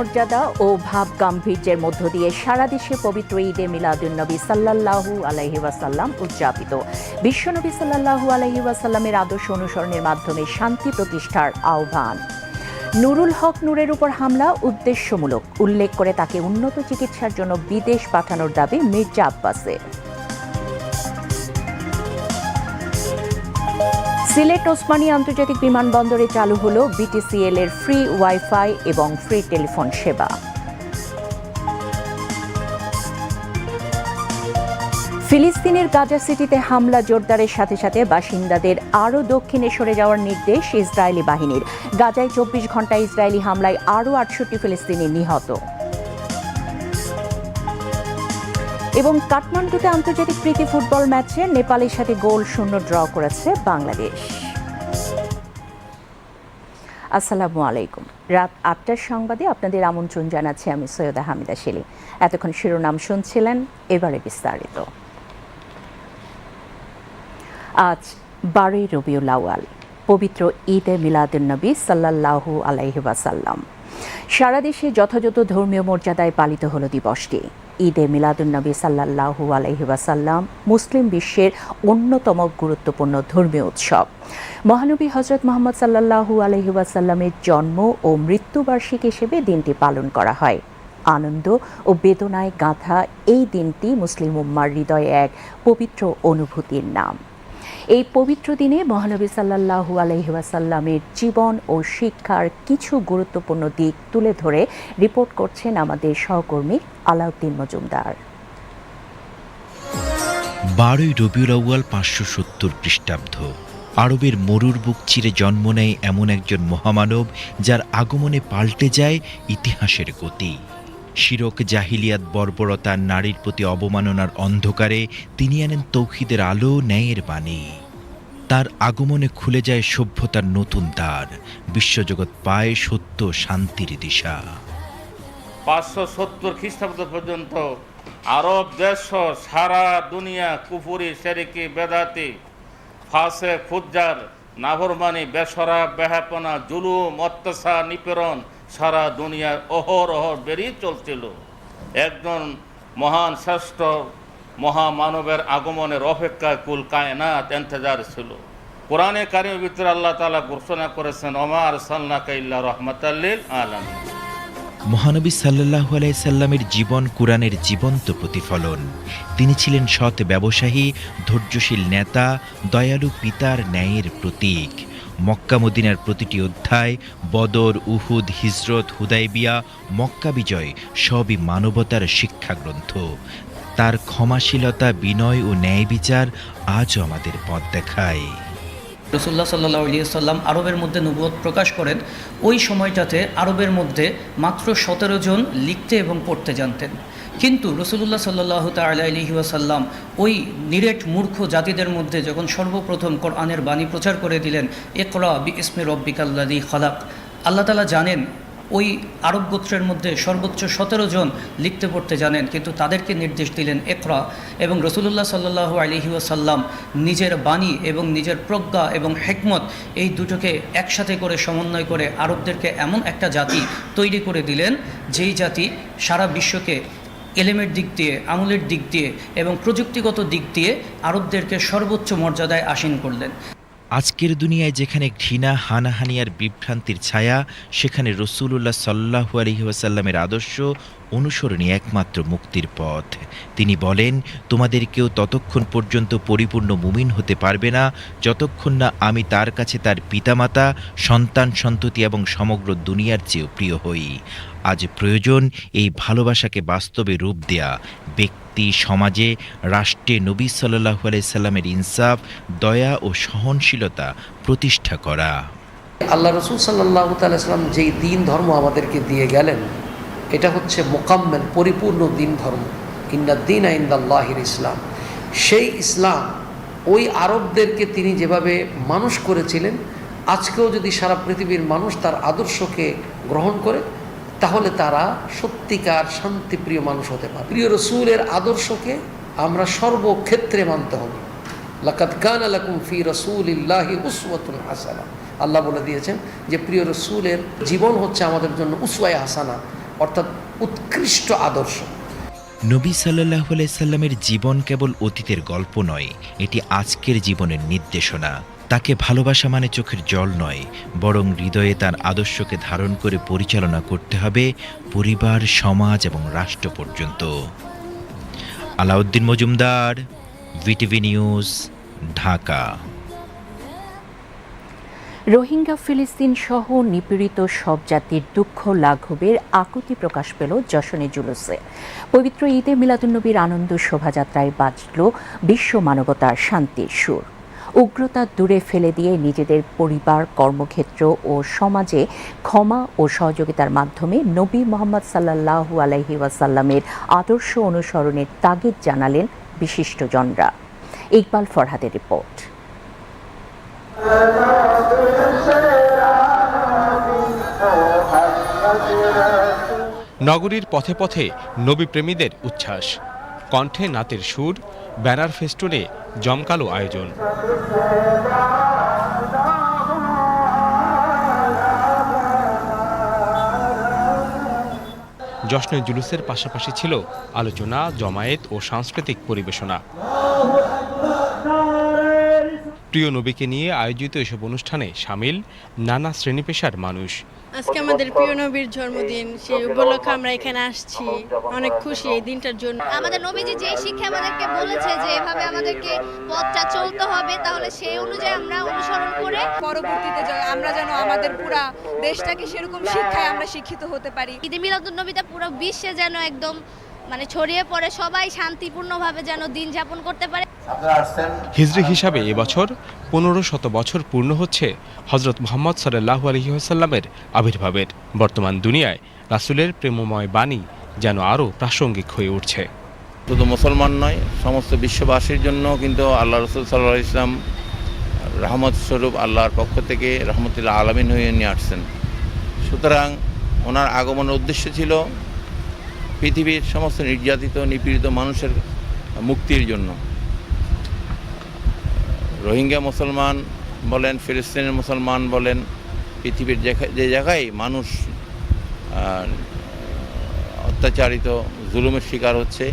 মর্যাদা ও ভাব গাম্ভীর্যের মধ্য দিয়ে সারা দেশে পবিত্র ঈদে মিলাদুন্নবী সাল্লাল্লাহু আলাইহি ওয়াসাল্লাম উদযাপিত। বিশ্বনবী সাল্লাল্লাহু আলাইহি ওয়াসাল্লামের আদর্শ অনুসরণের মাধ্যমে শান্তি প্রতিষ্ঠার আহ্বান। নুরুল হক নূরের উপর হামলা উদ্দেশ্যমূলক, উল্লেখ করে তাকে উন্নত চিকিৎসার জন্য বিদেশ পাঠানোর দাবি মির্জা আব্বাসের। সিলেট ওসমানী আন্তর্জাতিক বিমানবন্দরে চালু হলো বিটিসিএল এর ফ্রি ওয়াইফাই এবং ফ্রি টেলিফোন সেবা। ফিলিস্তিনের গাজা সিটিতে হামলা জোরদারের সাথে সাথে বাসিন্দাদের আরও দক্ষিণে সরে যাওয়ার নির্দেশ ইসরায়েলি বাহিনীর। গাজায় চব্বিশ ঘণ্টা ইসরায়েলি হামলায় আরও আটষট্টি ফিলিস্তিনি নিহত। এবং কাঠমান্ডুতে আন্তর্জাতিক প্রীতি ফুটবল ম্যাচে নেপালের সাথে গোল শূন্য ড্র করেছে বাংলাদেশ। আসসালামু আলাইকুম। রাত আটটার সংবাদে আপনাদের আমন্ত্রণ জানাচ্ছি আমি সৈয়দা হামিদা সেলিম। এতক্ষণ শিরোনাম শুনছিলেন, এবারে বিস্তারিত। আজ বারোই রবিউল আউয়াল, পবিত্র ঈদে মিলাদুন্নবী সাল্লাল্লাহু আলাইহি ওয়াসাল্লাম। সারা দেশে যথাযথ ধর্মীয় মর্যাদায় পালিত হলো দিবসটি। ঈদে মিলাদুন্নবী সাল্লাহু আলাইহি ওয়াসাল্লাম মুসলিম বিশ্বের অন্যতম গুরুত্বপূর্ণ ধর্মীয় উৎসব। মহানবী হজরত মোহাম্মদ সাল্লাহু আলাইহি ওয়াসাল্লামের জন্ম ও মৃত্যুবার্ষিক হিসেবে দিনটি পালন করা হয়। আনন্দ ও বেদনায় গাঁথা এই দিনটি মুসলিম উম্মার হৃদয়ে এক পবিত্র অনুভূতির নাম। এই পবিত্র দিনে মহানবী সাল্লাল্লাহু আলহি ওয়াসাল্লামের জীবন ও শিক্ষার কিছু গুরুত্বপূর্ণ দিক তুলে ধরে রিপোর্ট করছেন আমাদের সহকর্মী আলাউদ্দিন মজুমদার। বারোই রবিউল আউয়াল পাঁচশো সত্তর খ্রিস্টাব্দ। আরবের মরুর বুক চিরে জন্ম নেয় এমন একজন মহামানব যার আগমনে পাল্টে যায় ইতিহাসের গতি। শিরক, জাহিলিয়াত, বর্বরতা, নারীর প্রতি অবমাননার অন্ধকারে তিনি আনেন তৌহিদের আলো, ন্যায়ের বাণী। তার আগমনে খুলে যায় সভ্যতার নতুন দ্বার। বিশ্বজগৎ পায় সত্য শান্তির দিশা। পাঁচশো সত্তর খ্রিস্টাব্দ পর্যন্ত আরব দেশ সারা দুনিয়া কুপুরি সেরিকি, বেদাতি, ফাঁসে ফুজ্জার নাভরমানি বেসরা, বেহাপনা, জুলুম, অত্যাচার, নিপীড়ন সারা দুনিয়ার অহর বেরিয়ে চলছিল। একজন মহান শ্রেষ্ঠ মহামানবের আগমনের অপেক্ষায় কুল কায়নাত এন্তেজার ছিল। কোরআনে কারিমের ভিতরে আল্লাহ তালা ঘোষণা করেছেন অমার সাল্লা কাইল্লা রহমতাল্লিল আলমী মহানবী সাল্লাহু আলাইসাল্লামের জীবন কোরআনের জীবন্ত প্রতিফলন। তিনি ছিলেন সৎ ব্যবসায়ী, ধৈর্যশীল নেতা, দয়ালু পিতার ন্যায়ের প্রতীক। মক্কা মদিনার প্রতিটি অধ্যায়, বদর, উহুদ, হিজরত, হুদাইবিয়া, মক্কা বিজয় সবই মানবতার শিক্ষাগ্রন্থ। তার ক্ষমাশীলতা, বিনয় ও ন্যায় বিচার আজও আমাদের পথ দেখায়। রসুল্লাহ সাল্লাহ সাল্লাম আরবের মধ্যে নবুয়ত প্রকাশ করেন। ওই সময়টাতে আরবের মধ্যে মাত্র সতেরো জন লিখতে এবং পড়তে জানতেন। কিন্তু রসুল্লাহ সাল্লাহ তাল্লাহি ওয়াসাল্লাম ওই নিরেট মূর্খ জাতিদের মধ্যে যখন সর্বপ্রথম কোরআনের বাণী প্রচার করে দিলেন একরা বি ইসমে রব্বিকাল্লাদি খালাক, আল্লাহ তালা জানেন ওই আরব গোত্রের মধ্যে সর্বোচ্চ সতেরো জন লিখতে পড়তে জানেন, কিন্তু তাদেরকে নির্দেশ দিলেন একরা এবং রসুলুল্লাহ সাল্লাহ আলহি ওয়াসাল্লাম নিজের বাণী এবং নিজের প্রজ্ঞা এবং হেকমত এই দুটোকে একসাথে করে সমন্বয় করে আরবদেরকে এমন একটা জাতি তৈরি করে দিলেন, যেই জাতি সারা বিশ্বকে এলেমের দিক দিয়ে, আমলের দিক দিয়ে এবং প্রযুক্তিগত দিক দিয়ে আরবদেরকে সর্বোচ্চ মর্যাদায় আসীন করলেন। আজকের দুনিয়ায় যেখানে ঘৃণা, হানাহানি আর বিভ্রান্তির ছায়া, সেখানে রসুল্লাহ সাল্লাহু আলহি ওয়াসাল্লামের আদর্শ অনুসরণই একমাত্র মুক্তির পথ। তিনি বলেন, তোমাদের কেউ ততক্ষণ পর্যন্ত পরিপূর্ণ মুমিন হতে পারবে না, যতক্ষণ না আমি তার কাছে তার পিতামাতা, সন্তান, সন্ততি এবং সমগ্র দুনিয়ার চেয়েও প্রিয় হই। আজ প্রয়োজন এই ভালোবাসাকে বাস্তবে রূপ দেয়া। ব্যক্তি, সমাজে, রাষ্ট্রে নবী সাল্লাহু আলাইসাল্লামের ইনসাফ, দয়া ও সহনশীলতা প্রতিষ্ঠা করা। আল্লাহ রসুল সাল্লাহ তাল্লাম যেই দিন ধর্ম আমাদেরকে দিয়ে গেলেন, এটা হচ্ছে মোকাম্মেল, পরিপূর্ণ দিন ধর্ম। ইন্দাদ্দিন আইন্দাল্লাহির ইসলাম। সেই ইসলাম, ওই আরবদেরকে তিনি যেভাবে মানুষ করেছিলেন, আজকেও যদি সারা পৃথিবীর মানুষ তার আদর্শকে গ্রহণ করে তাহলে তারা সত্যিকার শান্তিপ্রিয় মানুষ হতে পারে। প্রিয় রসুলের আদর্শকে আমরা সর্বক্ষেত্রে মানতে হবে। উসওয়াতুন হাসানা। আল্লাহ বলে দিয়েছেন যে, প্রিয় রসুলের জীবন হচ্ছে আমাদের জন্য উসওয়ায় হাসানা, অর্থাৎ উৎকৃষ্ট আদর্শ। নবী সাল্লাহ সাল্লামের জীবন কেবল অতীতের গল্প নয়, এটি আজকের জীবনের নির্দেশনা। তাকে ভালোবাসা মানে চোখের জল নয়, বরং হৃদয়ে তার আদর্শকে ধারণ করে পরিচালনা করতে হবে পরিবার, সমাজ এবং রাষ্ট্র পর্যন্ত। Alauddin Majumdar, BTV news, Dhaka. Rohingya ফিলিস্তিন সহ নিপীড়িত সব জাতির দুঃখ লাঘবের আকুতি প্রকাশ পেল যশনে জুলুসে। পবিত্র ঈদে মিলাদুন্নবীর আনন্দ শোভাযাত্রায় বাজল বিশ্ব মানবতার শান্তির সুর। উগ্রতা দূরে ফেলে দিয়ে নিজেদের পরিবার, কর্মক্ষেত্র ও সমাজে ক্ষমা ও সহযোগিতার মাধ্যমে নবী মোহাম্মদ সাল্লাল্লাহু আলাইহি ওয়াসাল্লামের আদর্শ অনুসরণের তাগিদ জানালেন বিশিষ্টজনরা। ইকবাল ফরহাদের রিপোর্ট। নগরীর পথে পথে নবীপ্রেমীদের উচ্ছ্বাস। কণ্ঠে নাতের সুর, ব্যানার ফেস্টুনে জমকালো আয়োজন। জশ্নে জুলুসের পাশাপাশি ছিল আলোচনা, জমায়েত ও সাংস্কৃতিক পরিবেশনা। প্রিয় নবীকে নিয়ে আয়োজিত এসব অনুষ্ঠানে সামিল নানা শ্রেণি পেশার মানুষ। আজকে আমাদের প্রিয় নবীর জন্মদিন সেই উপলক্ষে আমরা এখানে আসছি। অনেক খুশি এই দিনটার জন্য। আমাদের নবীজি যে শিক্ষা আমাদেরকে বলেছে যে এভাবে আমাদেরকে পথটা চলতে হবে তাহলে সেই অনুযায়ী আমরা অনুসরণ করে পরবর্তীতে আমরা যেন আমাদের পুরা দেশটাকে সেরকম শিক্ষায় আমরা শিক্ষিত হতে পারি। ঈদে মিলাদুন নবীটা পুরো বিশ্বে যেন একদম মানে ছড়িয়ে পড়ে সবাই শান্তিপূর্ণভাবে যেন দিন যাপন করতে পারে। হিজরি হিসাবে এবছর পনেরো শত বছর পূর্ণ হচ্ছে হজরত মোহাম্মদ সাল্লাহু আলহিহাসাল্লামের আবির্ভাবের। বর্তমান দুনিয়ায় রাসূলের প্রেমময় বাণী যেন আরও প্রাসঙ্গিক হয়ে উঠছে। শুধু মুসলমান নয় সমস্ত বিশ্ববাসীর জন্য কিন্তু আল্লাহ রসুল সাল্লাহ ইসলাম রহমত স্বরূপ আল্লাহর পক্ষ থেকে রহমতুল্লাহ আলমিন হয়ে নিয়ে আসছেন। সুতরাং ওনার আগমনের উদ্দেশ্য ছিল পৃথিবীর সমস্ত নির্যাতিত, নিপীড়িত মানুষের মুক্তির জন্য। রোহিঙ্গা মুসলমান বলেন, ফিলিস্তিনের মুসলমান বলেন, পৃথিবীর যে জায়গায় মানুষ অত্যাচারিত, জুলুমের শিকার হচ্ছে,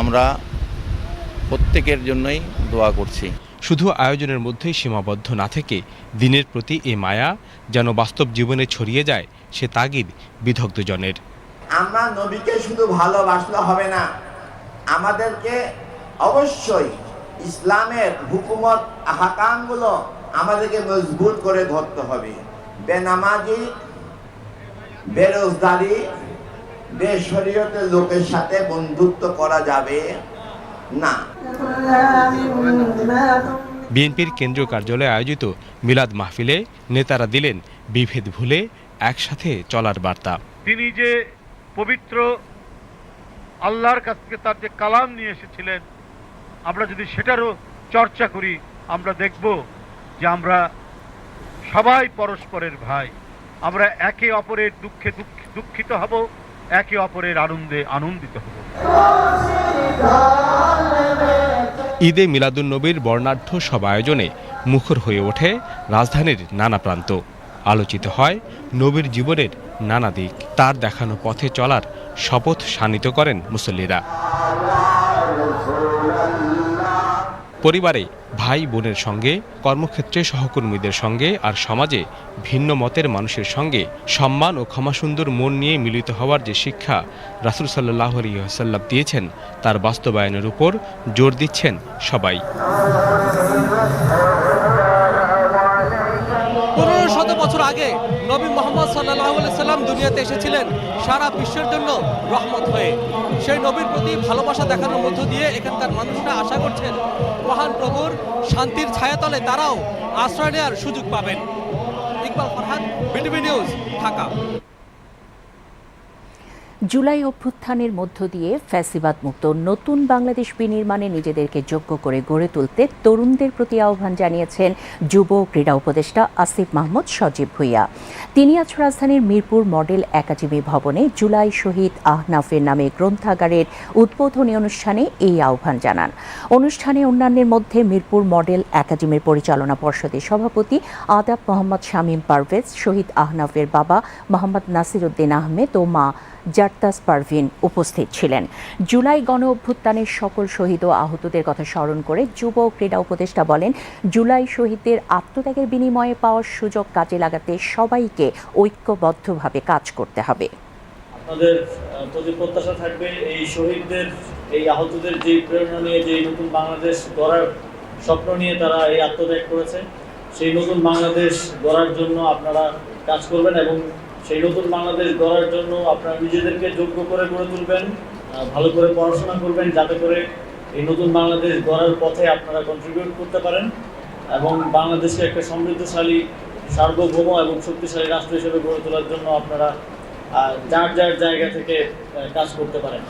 আমরা প্রত্যেকের জন্যই দোয়া করছি। শুধু আয়োজনের মধ্যেই সীমাবদ্ধ না থেকে দিনের প্রতি এ মায়া যেন বাস্তব জীবনে ছড়িয়ে যায়, সে তাগিদ বিদগ্ধজনের আমরা নবীকে শুধু ভালোবাসলে হবে না আমাদেরকে অবশ্যই ইসলামের হুকুমত হাকামগুলো আমাদেরকে মজবুত করে ধরতে হবে। বেনামাজি বেরোজগারি বেশরীয়তের লোকের সাথে বন্ধুত্ব করা যাবে না। বিএনপির কেন্দ্রীয় কার্যালয়ে আয়োজিত মিলাদ মাহফিলে নেতারা দিলেন বিভেদ ভুলে একসাথে চলার বার্তা। তিনি যে পবিত্র আল্লাহর কাছ থেকে তার যে কালাম নিয়ে এসেছিলেন, আমরা যদি সেটারও চর্চা করি, আমরা দেখব যে আমরা সবাই পরস্পরের ভাই। আমরা একে অপরের দুঃখে দুঃখিত হব, একে অপরের আনন্দে আনন্দিত হব। ঈদে মিলাদুন নবীর বর্ণাঢ্য সব আয়োজনে মুখর হয়ে ওঠে রাজধানীর নানা প্রান্ত। আলোচিত হয় নবীর জীবনের নানা দিক। তার দেখানো পথে চলার শপথ শানিত করেন মুসল্লিরা। পরিবারে ভাই বোনের সঙ্গে, কর্মক্ষেত্রে সহকর্মীদের সঙ্গে আর সমাজে ভিন্ন মতের মানুষের সঙ্গে সম্মান ও ক্ষমাসুন্দর মন নিয়ে মিলিত হওয়ার যে শিক্ষা রাসুল সাল্লাহ আলিয়াল্লাম দিয়েছেন, তার বাস্তবায়নের উপর জোর দিচ্ছেন সবাই। মোহাম্মদ সাল্লাহ সাল্লাম দুনিয়াতে এসেছিলেন সারা বিশ্বের জন্য রহমত হয়ে। সেই নবীর প্রতি ভালোবাসা দেখানোর মধ্য দিয়ে এখানকার মানুষরা আশা করছেন, মহান প্রভুর শান্তির ছায়াতলে তারাও আশ্রয় নেওয়ার সুযোগ পাবেন। Iqbal Farhan, BTV news, Dhaka. July অভ্যুত্থানের মধ্য দিয়ে ফ্যাসিবাদ মুক্ত নতুন বাংলাদেশ বিনির্মাণে নিজেদেরকে যোগ্য করে গড়ে তুলতে তরুণদের প্রতি আহ্বান জানিয়েছেন যুব ক্রীড়া উপদেষ্টা আসিফ মাহমুদ সজীব ভুইয়া। তিনি আজ রাজধানীর মিরপুর মডেল একাডেমি ভবনে জুলাই শহীদ আহনাফের নামে গ্রন্থাগারের উদ্বোধনী অনুষ্ঠানে এই আহ্বান জানান। অনুষ্ঠানে অন্যান্যের মধ্যে মিরপুর মডেল একাডেমির পরিচালনা পর্ষদের সভাপতি আদাব মোহাম্মদ শামীম পারভেজ, শহীদ আহনাফের বাবা মোহাম্মদ নাসির উদ্দিন আহমেদ ও মা জার্তাস পারভিন উপস্থিত ছিলেন। জুলাই গণ অভ্যুত্থানের সকল শহীদ ও আহতদের কথা স্মরণ করে যুব ও ক্রীড়া উপদেষ্টা বলেন, জুলাই শহীদদের আত্মত্যাগের বিনিময়ে পাওয়ার সুযোগ কাজে লাগাতে সবাইকে ঐক্যবদ্ধভাবে কাজ করতে হবে। আপনাদের প্রতি প্রত্যাশা থাকবে এই শহীদদের, এই আহতদের যে প্রেরণা নিয়ে, যে নতুন বাংলাদেশ গড়ার স্বপ্ন নিয়ে তারা এই আত্মত্যাগ করেছে, সেই নতুন বাংলাদেশ গড়ার জন্য আপনারা কাজ করবেন এবং সেই নতুন বাংলাদেশ গড়ার জন্য আপনারা নিজেদেরকে যোগ্য করে গড়ে তুলবেন ভালো করে পড়াশোনা করবেন যাতে করে এই নতুন বাংলাদেশ গড়ার পথে আপনারা কন্ট্রিবিউট করতে পারেন এবং বাংলাদেশকে একটা সমৃদ্ধশালী, সার্বভৌম এবং শক্তিশালী রাষ্ট্র হিসেবে গড়ে তোলার জন্য আপনারা যার যার জায়গা থেকে কাজ করতে পারেন।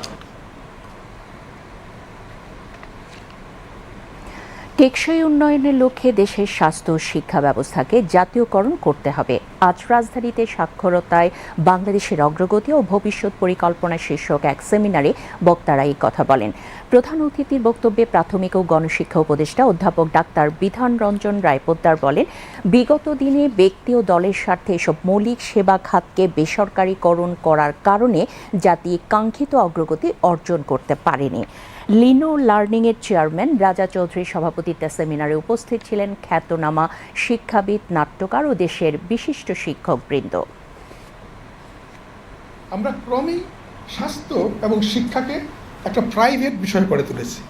টেকসই উন্নয়নের লক্ষ্যে দেশের স্বাস্থ্য শিক্ষা ব্যবস্থাকে জাতীয়করণ করতে হবে। আজ রাজধানীতে সাক্ষরতায় বাংলাদেশের অগ্রগতি ও ভবিষ্যৎ পরিকল্পনা শীর্ষক এক সেমিনারে বক্তারা এই কথা বলেন। প্রধান অতিথির বক্তব্যে প্রাথমিক ও গণশিক্ষা উপদেষ্টা অধ্যাপক ডাক্তার বিধান রঞ্জন রায় পোদ্দার বলেন, বিগত দিনে ব্যক্তি ও দলের স্বার্থে এসব মৌলিক সেবা খাতকে বেসরকারীকরণ করার কারণে জাতি কাঙ্ক্ষিত অগ্রগতি অর্জন করতে পারেনি। লিনো লার্নিংয়ের চেয়ারম্যান, রাজা চৌধুরীর সভাপতিত্বে সেমিনারে উপস্থিত ছিলেন খ্যাতনামা শিক্ষাবিদ, নাট্যকার ও দেশের বিশিষ্ট শিক্ষকবৃন্দ। আমরা ক্রমেই স্বাস্থ্য এবং শিক্ষাকে একটা প্রাইভেট বিষয় করে তুলেছি।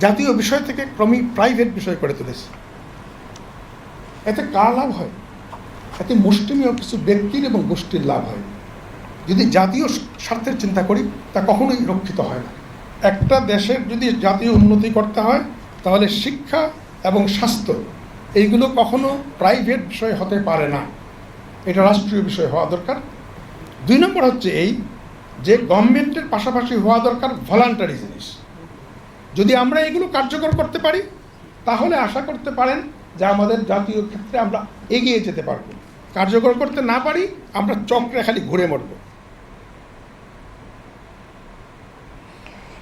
জাতীয় বিষয় থেকে ক্রমেই প্রাইভেট বিষয় করে তুলেছি। এতে কার লাভ হয়? এতে মুষ্টিমেয় কিছু ব্যক্তির এবং গোষ্ঠীর লাভ হয়। যদি জাতীয় স্বার্থের চিন্তা করি, তা কখনোই রক্ষিত হয় না। একটা দেশের যদি জাতীয় উন্নতি করতে হয়, তাহলে শিক্ষা এবং স্বাস্থ্য এইগুলো কখনো প্রাইভেট বিষয় হতে পারে না। এটা রাষ্ট্রীয় বিষয় হওয়া দরকার। দুই নম্বর হচ্ছে এই যে গভর্নমেন্টের পাশাপাশি হওয়া দরকার ভলান্টারি জিনিস। যদি আমরা এগুলো কার্যকর করতে পারি, তাহলে আশা করতে পারেন যে আমাদের জাতীয় ক্ষেত্রে আমরা এগিয়ে যেতে পারব। কার্যকর করতে না পারি, আমরা চক্রে খালি ঘুরে মরবো।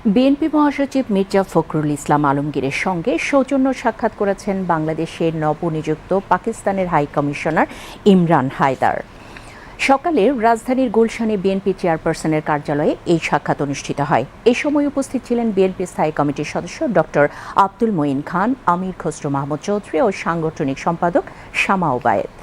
বিএনপি মহাসচিব মির্জা ফখরুল ইসলাম আলমগীরের সঙ্গে সৌজন্য সাক্ষাৎ করেছেন বাংলাদেশের নবনিযুক্ত পাকিস্তানের হাই কমিশনার ইমরান হায়দার। সকালে রাজধানীর গুলশানে বিএনপি চেয়ারপারসনের কার্যালয়ে এই সাক্ষাৎ অনুষ্ঠিত হয়। এ সময় উপস্থিত ছিলেন বিএনপি স্থায়ী কমিটির সদস্য ডক্টর আব্দুল মঈন খান, আমির খসরু মাহমুদ চৌধুরী ও সাংগঠনিক সম্পাদক শামা ওবায়েদ।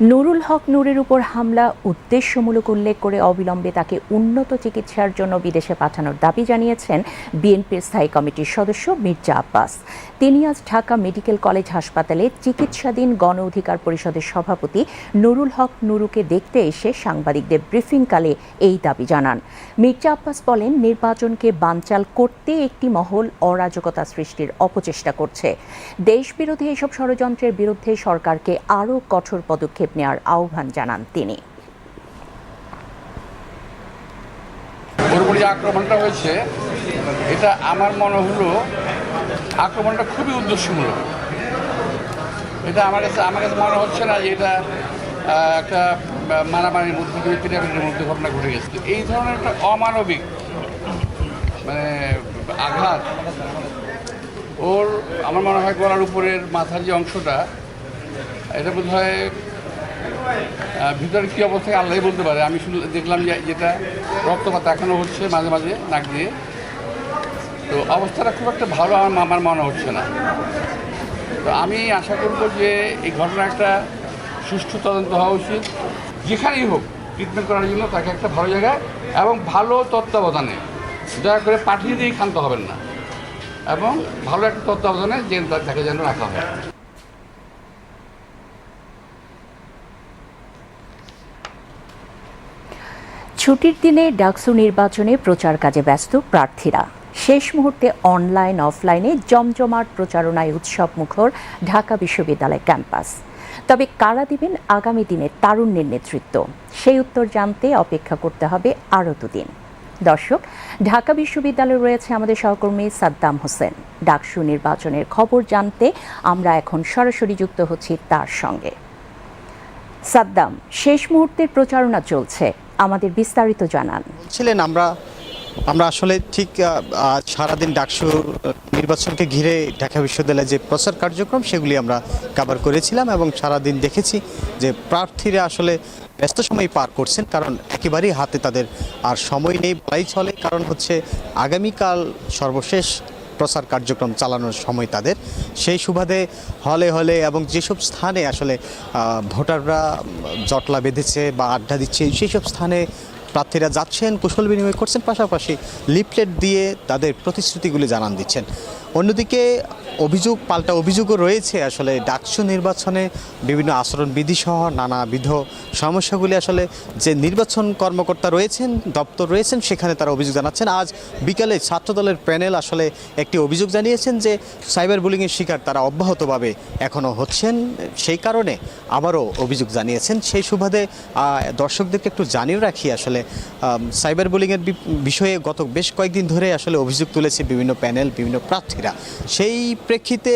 নুরুল হক নূরের উপর হামলা, উদ্দেশ্যমূলক উল্লেখ করে অবিলম্বে তাকে উন্নত চিকিৎসার জন্য বিদেশে পাঠানোর দাবি জানিয়েছেন বিএনপির স্থায়ী কমিটির সদস্য মির্জা আব্বাস। তিনি আজ ঢাকা মেডিকেল কলেজ হাসপাতালে চিকিৎসাধীন গণ অধিকার পরিষদের সভাপতি নুরুল হক নুরুকে দেখতে এসে সাংবাদিকদের ব্রিফিংকালে এই দাবি জানান। মির্জা আব্বাস বলেন, নির্বাচনকে বানচাল করতে একটি মহল অরাজকতা সৃষ্টির অপচেষ্টা করছে। দেশবিরোধী এসব ষড়যন্ত্রের বিরুদ্ধে সরকারকে আরও কঠোর পদক্ষেপ নেওয়ার আহ্বান জানান তিনি। যে আক্রমণটা হয়েছে, এটা আমার মনে হলো আক্রমণটা খুবই উদ্দেশ্যমূলক। এটা আমার কাছে আমার কাছে মনে হচ্ছে না যে এটা একটা মারামারির মধ্যে থেকে পিটাপিটির মধ্যে ঘটনা ঘটে গেছে। এই ধরনের একটা অমানবিক মানে আঘাত, ওর, আমার মনে হয়, গলার উপরের মাথার যে অংশটা, এটা বোধ হয় ভিতরে কী অবস্থায় আল্লাহ বলতে পারে। আমি শুনে দেখলাম যে যেটা রক্তপাত এখনও হচ্ছে মাঝে মাঝে নাক দিয়ে। তো অবস্থাটা খুব একটা ভালো আমার আমার মনে হচ্ছে না। তো আমি আশা করব যে এই ঘটনা একটা সুষ্ঠু তদন্ত হওয়া উচিত। যেখানেই হোক ট্রিটমেন্ট করার জন্য তাকে একটা ভালো জায়গায় এবং ভালো তত্ত্বাবধানে। দয়া করে পাঠিয়ে দিয়ে ক্ষান্ত হবেন না। এবং ভালো একটা তত্ত্বাবধানে যে তাকে যেন রাখা হয়। ছুটির দিনে ডাকসু নির্বাচনে প্রচার কাজে ব্যস্ত প্রার্থীরা। শেষ মুহূর্তে অনলাইন, অফলাইনে জমজমাট প্রচারণায় উৎসব মুখর ঢাকা বিশ্ববিদ্যালয় ক্যাম্পাস। তবে কারা দিবেন আগামী দিনে তারুণ্যের নেতৃত্ব? সেই উত্তর জানতে অপেক্ষা করতে হবে আরও দুদিন। দর্শক, ঢাকা বিশ্ববিদ্যালয়ে রয়েছে আমাদের সহকর্মী সাদ্দাম হোসেন। ডাকসু নির্বাচনের খবর জানতে আমরা এখন সরাসরি যুক্ত হচ্ছি তার সঙ্গে। সাদ্দাম, শেষ মুহূর্তের প্রচারণা চলছে। আমাদের বিস্তারিত জানান। ছিলেন আমরা আমরা আসলে ঠিক সারাদিন ডাকসু নির্বাচনকে ঘিরে ঢাকা বিশ্ববিদ্যালয়ে যে প্রচার কার্যক্রম, সেগুলি আমরা কাভার করেছিলাম এবং সারাদিন দেখেছি যে প্রার্থীরা আসলে ব্যস্ত সময় পার করছেন, কারণ একেবারেই হাতে তাদের আর সময় নেই বলাই চলে। কারণ হচ্ছে আগামীকাল সর্বশেষ প্রচার কার্যক্রম চালানোর সময় তাদের। সেই সুবাদে হলে হলে এবং যেসব স্থানে আসলে ভোটাররা জটলা বেঁধেছে বা আড্ডা দিচ্ছে সেই সব স্থানে প্রার্থীরা যাচ্ছেন, কুশল বিনিময় করছেন, পাশাপাশি লিফলেট দিয়ে তাদের প্রতিশ্রুতিগুলি জানান দিচ্ছেন। অন্যদিকে অভিযোগ, পাল্টা অভিযোগও রয়েছে আসলে ডাকসু নির্বাচনে বিভিন্ন আচরণবিধি সহ নানাবিধ সমস্যাগুলি আসলে যে নির্বাচন কর্মকর্তা রয়েছেন, দপ্তর রয়েছেন, সেখানে তারা অভিযোগ জানাচ্ছেন। আজ বিকালে ছাত্রদলের প্যানেল আসলে একটি অভিযোগ জানিয়েছেন যে সাইবার বুলিংয়ের শিকার তারা অব্যাহতভাবে এখনও হচ্ছেন। সেই কারণে আবারও অভিযোগ জানিয়েছেন। সেই সুবাদে দর্শকদেরকে একটু জানিয়ে রাখি আসলে সাইবার বুলিংয়ের বিষয়ে গত বেশ কয়েকদিন ধরে আসলে অভিযোগ তুলেছে বিভিন্ন প্যানেল, বিভিন্ন প্রার্থীরা। সেই প্রেক্ষিতে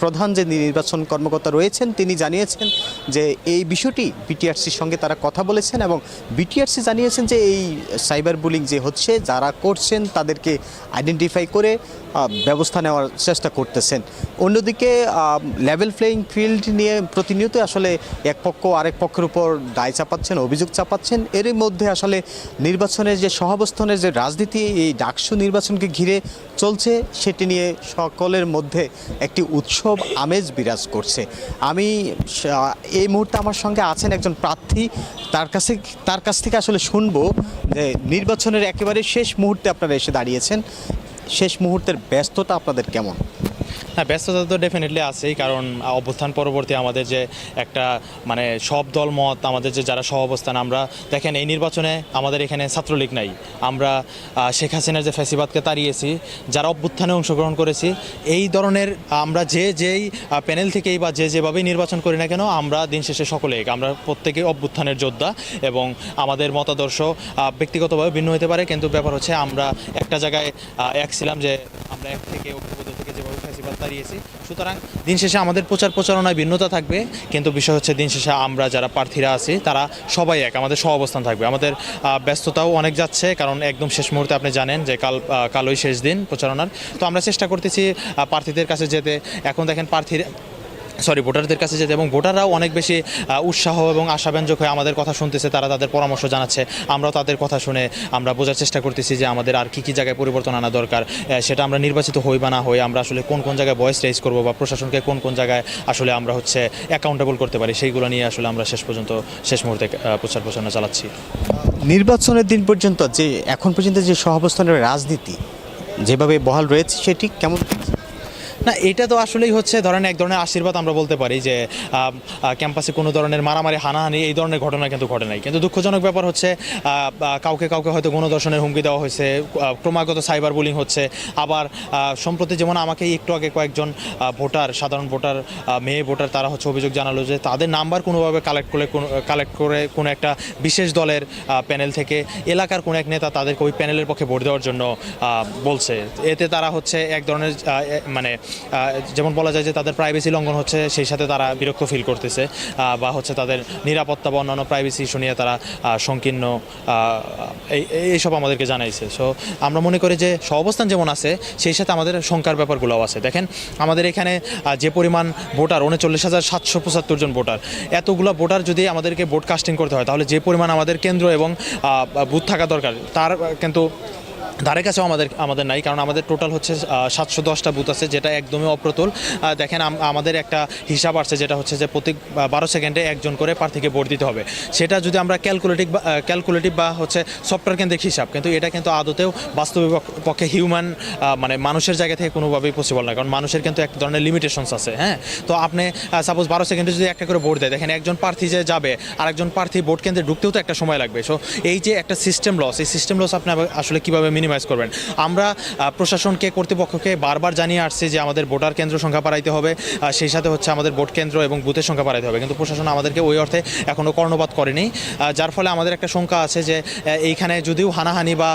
প্রধান যে নির্বাচন কর্মকর্তা রয়েছেন, তিনি জানিয়েছেন যে এই বিষয়টি বিটিআরসির সঙ্গে তারা কথা বলেছেন এবং বিটিআরসি জানিয়েছেন যে এই সাইবার বুলিং যে হচ্ছে, যারা করছেন তাদেরকে আইডেন্টিফাই করে ব্যবস্থা নেওয়ার চেষ্টা করতেছেন। অন্যদিকে লেভেল প্লেয়িং ফিল্ড নিয়ে প্রতিনিয়ত আসলে এক পক্ষ আরেক পক্ষের উপর দায় চাপাচ্ছেন, অভিযোগ চাপাচ্ছেন। এরই মধ্যে আসলে নির্বাচনের যে সহাবস্থানের যে রাজনীতি, এই ডাকসু নির্বাচনকে ঘিরে চলছে, সেটি নিয়ে সকলের মধ্যে একটি উৎসব আমেজ বিরাজ করছে। আমি এই মুহূর্তে আমার সঙ্গে আছেন একজন প্রার্থী। তার কাছে, তার কাছ থেকে আসলে শুনব যে নির্বাচনের একেবারে শেষ মুহূর্তে আপনারা এসে দাঁড়িয়েছেন। শেষ মুহূর্তের ব্যস্ততা আপনাদের কেমন? হ্যাঁ ব্যস্ততা তো ডেফিনেটলি আছেই, কারণ অবস্থান পরবর্তী আমাদের যে একটা মানে সব দল, মত, আমাদের যে যারা সহ অবস্থান, আমরা দেখেন এই নির্বাচনে আমাদের এখানে ছাত্রলীগ নাই আমরা শেখ হাসিনার যে ফ্যাসিবাদকে তাড়িয়েছি, যারা অভ্যুত্থানে অংশগ্রহণ করেছি, এই ধরনের আমরা যে যেই প্যানেল থেকেই বা যে যেভাবেই নির্বাচন করি না কেন, আমরা দিন শেষে সকলে। আমরা প্রত্যেকে অভ্যুত্থানের যোদ্ধা এবং আমাদের মতাদর্শ ব্যক্তিগতভাবে ভিন্ন হতে পারে, কিন্তু ব্যাপার হচ্ছে আমরা একটা জায়গায় এক ছিলাম যে আমরা এক থেকে ঐক্যবদ্ধ যেভাবে সুতরাং দিন শেষে আমাদের প্রচার প্রচারণায় ভিন্নতা থাকবে, কিন্তু বিষয় হচ্ছে দিন শেষে আমরা যারা প্রার্থীরা আছি, তারা সবাই এক, আমাদের সহ অবস্থান থাকবে। আমাদের ব্যস্ততাও অনেক যাচ্ছে, কারণ একদম শেষ মুহূর্তে আপনি জানেন যে কাল কালই শেষ দিন প্রচারণার। তো আমরা চেষ্টা করতেছি প্রার্থীদের কাছে যেতে। এখন দেখেন প্রার্থীর সরি ভোটারদের কাছে যেতে এবং ভোটাররাও অনেক বেশি উৎসাহ এবং আশাব্যঞ্জক হয়ে আমাদের কথা শুনতেছে, তারা তাদের পরামর্শ জানাচ্ছে। আমরাও তাদের কথা শুনে আমরা বোঝার চেষ্টা করতেছি যে আমাদের আর কি কি জায়গায় পরিবর্তন আনা দরকার সেটা আমরা নির্বাচিত হই বা না হই, আমরা আসলে কোন কোন জায়গায় ভয়েস রেজ করব বা প্রশাসনকে কোন কোন জায়গায় আসলে আমরা হচ্ছে অ্যাকাউন্টেবল করতে পারি, সেইগুলো নিয়ে আসলে আমরা শেষ পর্যন্ত, শেষ মুহূর্তে প্রচার প্রচারণা চালাচ্ছি। নির্বাচনের দিন পর্যন্ত যে, এখন পর্যন্ত যে সহাবস্থানের রাজনীতি যেভাবে বহাল রয়েছে, সেটি কেমন না, এটা তো আসলেই হচ্ছে ধরেন এক ধরনের আশীর্বাদ আমরা বলতে পারি যে ক্যাম্পাসে কোনো ধরনের মারামারি, হানাহানি এই ধরনের ঘটনা কিন্তু ঘটে নাই। কিন্তু দুঃখজনক ব্যাপার হচ্ছে কাউকে কাউকে হয়তো গণদর্শনের হুমকি দেওয়া হয়েছে ক্রমাগত সাইবার বুলিং হচ্ছে। আবার সম্প্রতি যেমন আমাকে একটু আগে কয়েকজন ভোটার, সাধারণ ভোটার মেয়ে ভোটার তারা হচ্ছে অভিযোগ জানালো যে তাদের নাম্বার কোনোভাবে কালেক্ট করে কালেক্ট করে কোনো একটা বিশেষ দলের প্যানেল থেকে এলাকার কোনো এক নেতা তাদেরকে ওই প্যানেলের পক্ষে ভোট দেওয়ার জন্য বলছে। এতে তারা হচ্ছে এক ধরনের মানে যেমন বলা যায় যে তাদের প্রাইভেসি লঙ্ঘন হচ্ছে, সেই সাথে তারা বিরক্ত ফিল করতেছে বা হচ্ছে তাদের নিরাপত্তা বা অন্যান্য প্রাইভেসি ইস্যু নিয়ে তারা সংকীর্ণ এইসব আমাদেরকে জানাইছে। সো আমরা মনে করি যে সহাবস্থান যেমন আছে, সেই সাথে আমাদের শঙ্কার ব্যাপারগুলোও আছে। দেখেন, আমাদের এখানে যে পরিমাণ ভোটার, উনচল্লিশ হাজার সাতশো পঁচাত্তর জন ভোটার। এতগুলো ভোটার যদি আমাদেরকে ভোট কাস্টিং করতে হয়, তাহলে যে পরিমাণ আমাদের কেন্দ্র এবং বুথ থাকা দরকার, তার কিন্তু ধারে কাছেও আমাদের আমাদের নাই, কারণ আমাদের টোটাল হচ্ছে সাতশো দশটা বুথ আছে, যেটা একদমই অপ্রতুল। দেখেন আমাদের একটা হিসাব আসছে, যেটা হচ্ছে যে প্রতি বারো সেকেন্ডে একজন করে প্রার্থীকে ভোট দিতে হবে। সেটা যদি আমরা ক্যালকুলেটিভ ক্যালকুলেটিভ বা হচ্ছে সফটওয়্যার কেন্দ্রিক হিসাব, কিন্তু এটা কিন্তু আদতেও বাস্তবিক পক্ষে হিউম্যান মানে মানুষের জায়গা থেকে কোনোভাবেই পসিবল না, কারণ মানুষের কিন্তু এক ধরনের লিমিটেশনস আছে হ্যাঁ? তো আপনি সাপোজ বারো সেকেন্ডে যদি একটা করে ভোট দেয়, দেখেন একজন প্রার্থী যে যাবে আর একজন প্রার্থী ভোট কেন্দ্রে ঢুকতেও তো একটা সময় লাগবে। সো এই যে একটা সিস্টেম লস এই সিস্টেম লস আপনি আসলে কীভাবে মিনিমাম মিনিমাইজ করবেন। আমরা প্রশাসনকে, কর্তৃপক্ষকে বারবার জানিয়ে আসছি যে আমাদের ভোটার কেন্দ্র সংখ্যা বাড়াইতে হবে সেই সাথে হচ্ছে আমাদের ভোট কেন্দ্র এবং বুথের সংখ্যা বাড়াইতে হবে। কিন্তু প্রশাসন আমাদেরকে ওই অর্থে এখনও কর্ণপাত করেনি যার ফলে আমাদের একটা শঙ্কা আছে যে এইখানে যদিও হানাহানি বা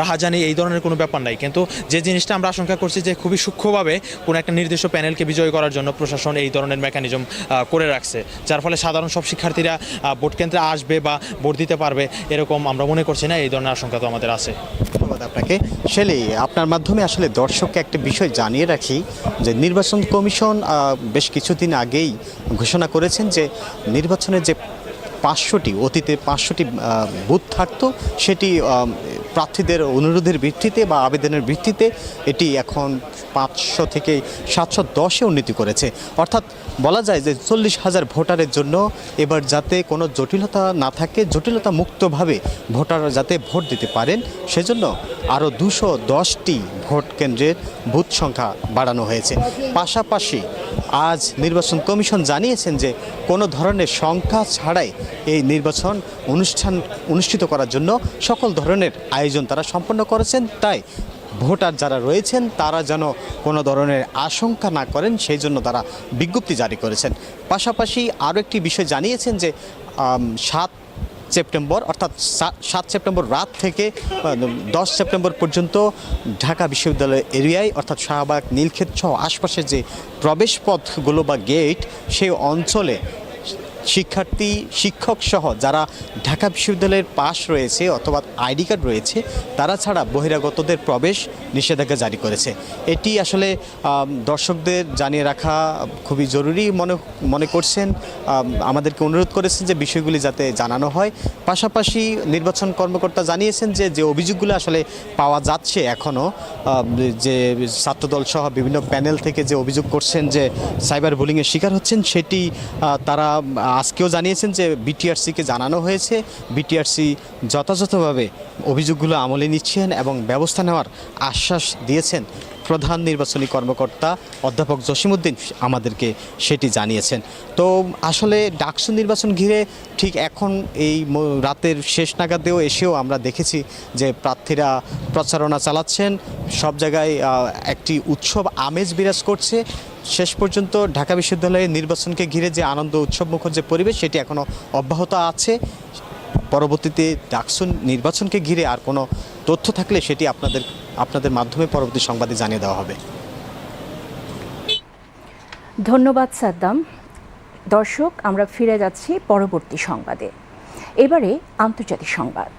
রাহাজানি এই ধরনের কোনো ব্যাপার নাই। কিন্তু যে জিনিসটা আমরা আশঙ্কা করছি যে খুবই সূক্ষ্মভাবে কোনো একটা নির্দিষ্ট প্যানেলকে বিজয় করার জন্য প্রশাসন এই ধরনের মেকানিজম করে রাখছে। যার ফলে সাধারণ সব শিক্ষার্থীরা ভোট কেন্দ্রে আসবে বা ভোট দিতে পারবে, এরকম আমরা মনে করছি না। এই ধরনের আশঙ্কা তো আমাদের আছে। ধন্যবাদ আপনাকে। শেলি, আপনার মাধ্যমে আসলে দর্শককে একটা বিষয় জানিয়ে রাখি, যে নির্বাচন কমিশন বেশ কিছুদিন আগেই ঘোষণা করেছেন যে নির্বাচনের যে পাঁচশোটি, অতীতে পাঁচশোটি বুথ থাকতো, সেটি প্রার্থীদের অনুরোধের ভিত্তিতে বা আবেদনের ভিত্তিতে এটি এখন পাঁচশো থেকে সাতশো দশে উন্নতি করেছে। অর্থাৎ বলা যায় যে চল্লিশ হাজার ভোটারের জন্য এবার যাতে কোনো জটিলতা না থাকে, জটিলতা মুক্তভাবে ভোটাররা যাতে ভোট দিতে পারেন, সেজন্য আরও দুশো দশটি ভোট কেন্দ্রের বুথ সংখ্যা বাড়ানো হয়েছে। পাশাপাশি আজ নির্বাচন কমিশন জানিয়েছেন যে কোনো ধরনের সংখ্যা ছাড়াই এই নির্বাচন অনুষ্ঠান অনুষ্ঠিত করার জন্য সকল ধরনের আয়োজন তারা সম্পন্ন করেছেন। তাই ভোটার যারা রয়েছেন, তারা যেন কোনো ধরনের আশঙ্কা না করেন, সেই জন্য তারা বিজ্ঞপ্তি জারি করেছেন। পাশাপাশি আরও একটি বিষয় জানিয়েছেন যে সাত সেপ্টেম্বর, অর্থাৎ সাত সেপ্টেম্বর রাত থেকে দশ সেপ্টেম্বর পর্যন্ত ঢাকা বিশ্ববিদ্যালয় এরিয়ায়, অর্থাৎ শাহবাগ, নীলক্ষেত সহ আশপাশের যে প্রবেশ পথগুলো বা গেট, সেই অঞ্চলে শিক্ষার্থী শিক্ষক সহ যারা ঢাকা বিশ্ববিদ্যালয়ের পাশ রয়েছে অথবা আইডি কার্ড রয়েছে, তারা ছাড়া বহিরাগতদের প্রবেশ নিষেধাজ্ঞা জারি করেছে। এটি আসলে দর্শকদের জানিয়ে রাখা খুবই জরুরি মনে মনে করছেন। আমাদেরকে অনুরোধ করেছেন যে বিষয়গুলি যাতে জানানো হয়। পাশাপাশি নির্বাচন কর্মকর্তা জানিয়েছেন যে যে অভিযোগগুলো আসলে পাওয়া যাচ্ছে এখনও যে ছাত্রদল সহ বিভিন্ন প্যানেল থেকে যে অভিযোগ করছেন যে সাইবার বুলিংয়ের শিকার হচ্ছেন, সেটি তারা আজকেও জানিয়েছেন যে বিটিআরসিকে জানানো হয়েছে। বিটিআরসি যথাযথভাবে অভিযোগগুলো আমলে নিচ্ছেন এবং ব্যবস্থা নেওয়ার আশ্বাস দিয়েছেন প্রধান নির্বাচনী কর্মকর্তা অধ্যাপক জসিমউদ্দিন আমাদেরকে সেটি জানিয়েছেন। তো আসলে ডাকসু নির্বাচন ঘিরে ঠিক এখন এই রাতের শেষ নাগাদেও এসেও আমরা দেখেছি যে প্রার্থীরা প্রচারণা চালাচ্ছেন। সব জায়গায় একটি উৎসব আমেজ বিরাজ করছে। শেষ পর্যন্ত ঢাকা বিশ্ববিদ্যালয়ের নির্বাচনকে ঘিরে যে আনন্দ উৎসব মুখর যে পরিবেশ, সেটি এখনও অব্যাহত আছে। পরবর্তীতে ডাকসু নির্বাচনকে ঘিরে আর কোনো তথ্য থাকলে সেটি আপনাদের আপনাদের মাধ্যমে পরবর্তী সংবাদে জানিয়ে দেওয়া হবে। ধন্যবাদ সাদ্দাম। দর্শক, আমরা ফিরে যাচ্ছি পরবর্তী সংবাদে। এবারে আন্তর্জাতিক সংবাদ।